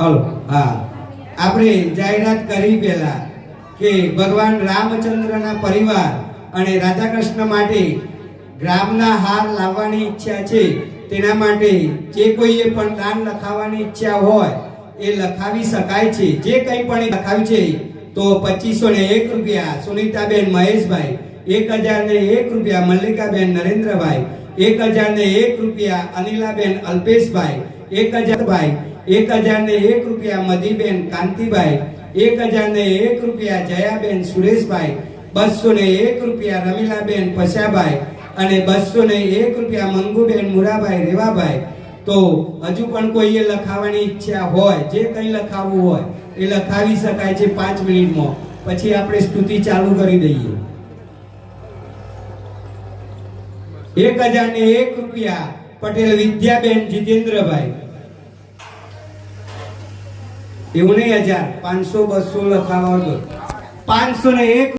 Hello, હા. આપણે જાહેરાત કરી પહેલા કે ભગવાન રામચંદ્રના પરિવાર અને રાધા કૃષ્ણ માટે ગ્રામના હાર લાવવાની ઈચ્છા છે. તેના માટે જે કોઈએ પણ દાન લખાવવાની ઈચ્છા હોય, એ લખાવી શકાય છે. જે કંઈ પણ લખાવ્યું છે તો પચીસો ને એક રૂપિયા સુનિતાબેન મહેશભાઈ, એક હજાર ને એક રૂપિયા મલ્લિકાબેન નરેન્દ્રભાઈ, એક હજાર ને એક રૂપિયા અનિલાબેન અલ્પેશભાઈ, એક હજાર ભાઈ, એક હજાર ને એક રૂપિયા મધીબેન કાંતિભાઈ, એક હજાર ને એક રૂપિયા જયાબેન સુરેશભાઈ, બસો ને એક રૂપિયા રમીલાબેન પશાભાઈ અને બસો ને એક રૂપિયા મંગુબેન મુરાભાઈ રેવાભાઈ. તો હજુ પણ કોઈએ લખાવવાની ઈચ્છા હોય, જે કંઈ લખાવવું હોય એ લખાવી શકાય છે પાંચ મિનિટમાં. પછી આપણે સ્તુતિ ચાલુ કરી દઈએ. એક હજાર ને એક રૂપિયા પટેલ વિદ્યાબેન જીતેન્દ્રભાઈ. એવું નહીં હજાર, પાંચસો બસો લખાવા પાંચસો ને એક